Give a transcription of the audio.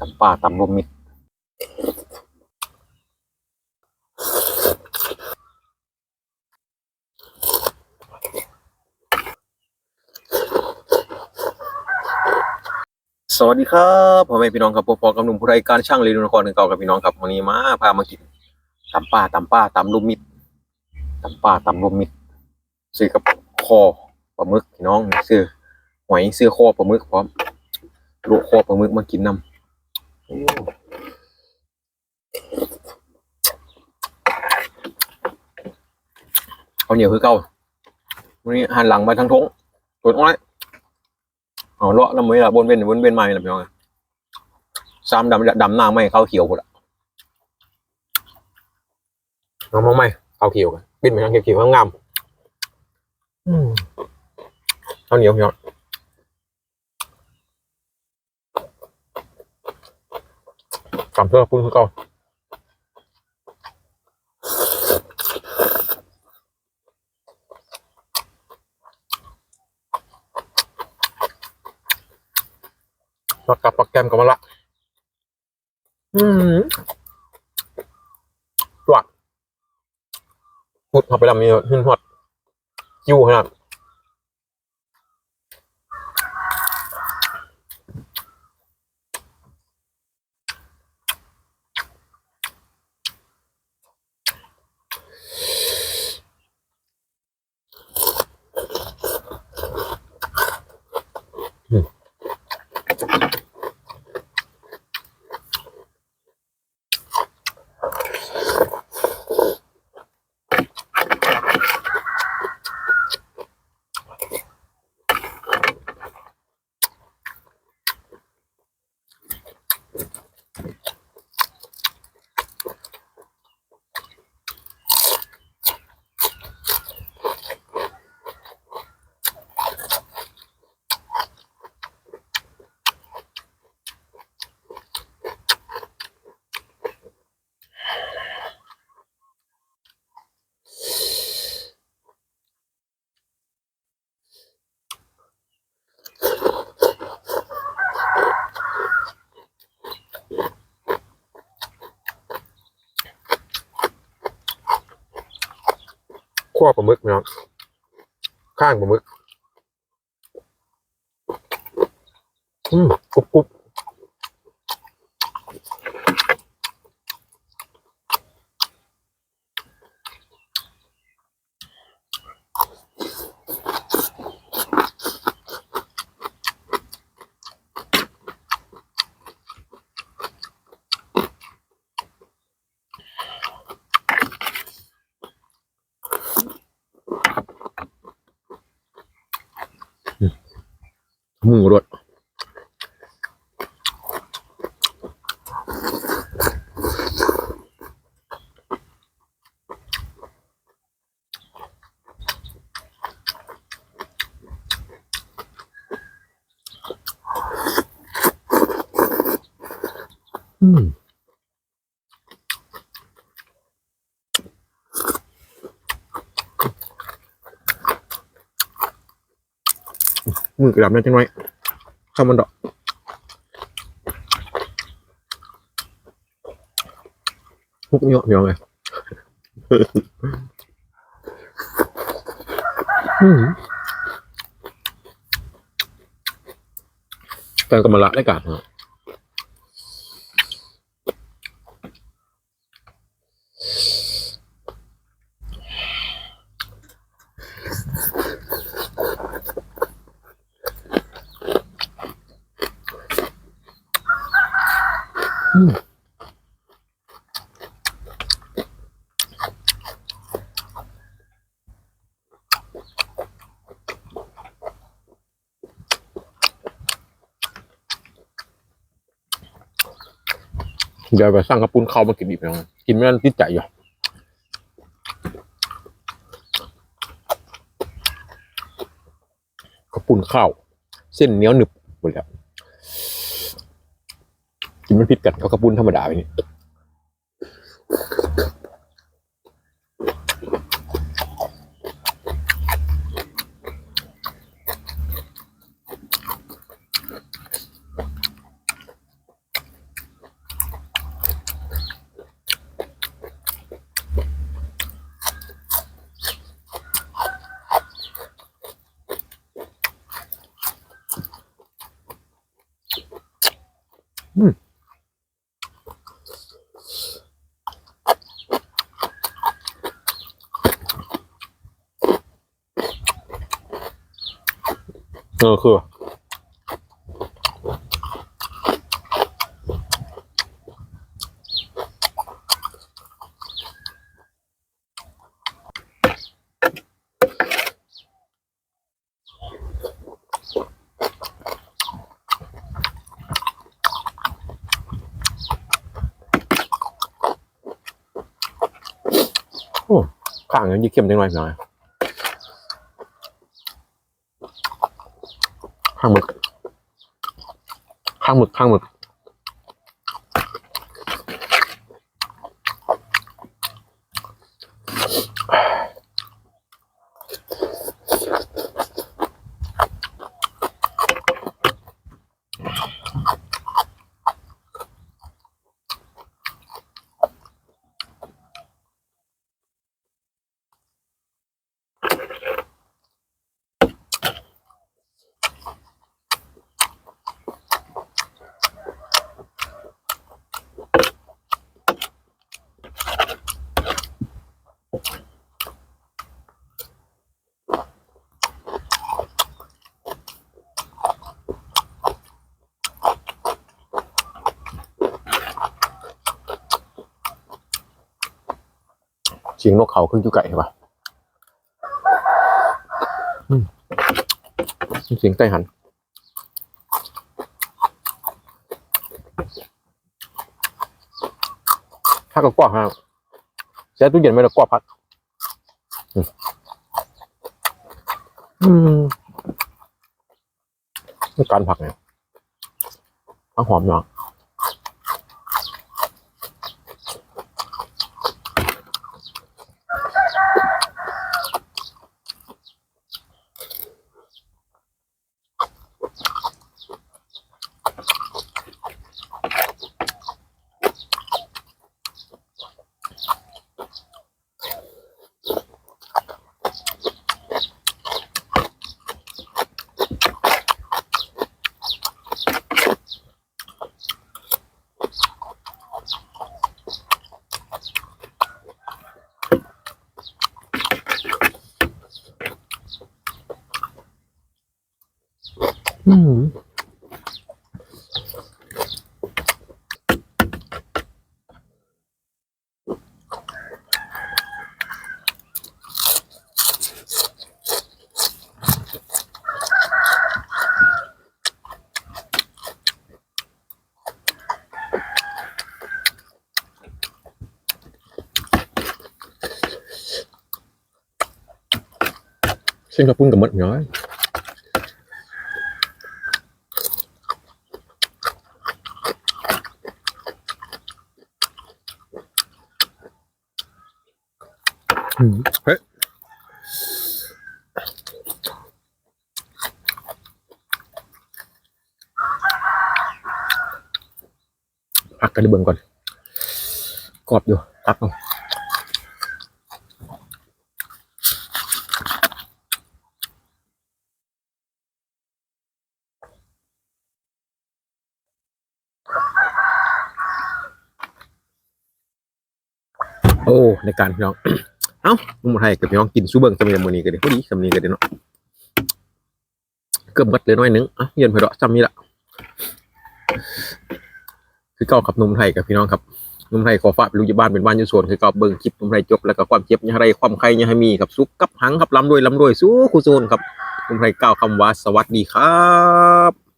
ตำป่าตำรวมมิตรสวัสดีครับพ่อแม่พี่น้องครับพบกับหนุ่มผู้รายการช่างเรนูนครหนึ่งเก่ากับพี่น้องครับวันนี้มาพามากินตำป่าตำป่าตำรวมมิตรตำป่าตำรวมมิตรซื้อกับคอปลาหมึกพี่น้องซื้อหอยซื้อคอปลาหมึกพร้อมลวกคอปลาหมึกมากินนำโอ้เขาวเหนียวคือเก่าวันนี้หันหลังไปทางทงปวดอ้อยเอาเลาะแล้วมือละบนเว้นบนเว้นมาเลยพี่น้องซ้ำดำดำหน้าไม่เข้าเขียวหมดละน้องมองไม่เข้าเขียวกันบินไปทางเขียวๆงามๆอืมข้าวเหนียวพี่น้อง สามเพื่อคุณคือเก่าปักกับปักแกมกับมาละ อืมจวดพุดเข้าไปลำนี้ขึ้นหอดจิ้วขนาด ขั้วปลาหมึกเนาะข้างปลาหมึก อืมกรุบกรุบ หมูรสอืม มือกระดับนั่นจังไว้ข้าวมันดอกพุกเยอะเยอะเลยอืมแกงกำมะละได้กาดเห เดี๋ยวไปสร้างกระปุ้นข้าวมากินอีกนะกินไม่งั้นติดใจอยู่กระปุ้นข้าว เส้นเหนียวหนึบหมดแล้วกินมันพิดกันกับกระปุ้นธรรมดาไปนี่ อืม เออคือข้างนั้ยิ่งเข้มจังหน่อยหน่อย ข้างหมึก ข้างหมึกข้างหมึก เสียงนกเขาขึ้นจุไก่ใช่ปะอืมเสียงไก่หันถ้าก็กว่าฮะใช้ตู้เย็นไม่ได้กว่าพัก อืมการผักเนี่ยผักหอมเนาะ เส้นกระปุ้นกับมดน้อยอืมเฮ้ยพักกันเบิ่งก่ โอ้ในการพี่น้อง เอ้าหนุ่มไทยกับพี่น้องกินซูเบิงสมีมือนี้กันเดี๋ยวพอดีสมีกันเดี๋ยวเนาะเกือบหมดเลยน้อยหนึงอะเย็นพอดอจำนี้ละคือเก่ากับนุ่มไทยกับพี่น้องครับนุ่มไทยขอฝากเป็นลูกยู่บ้านเป็นบ้านยู่สวนคือเก่าเบิ่งคลิปนุ่มไทยจบแล้วก็ความเจ็บยังไรความใครยังให้มีครับสุขกับหังครับลำรวยลำรวยสู้คู่โซนครับนุ่มไทยกล่าวคำว่าสวัสดีครับ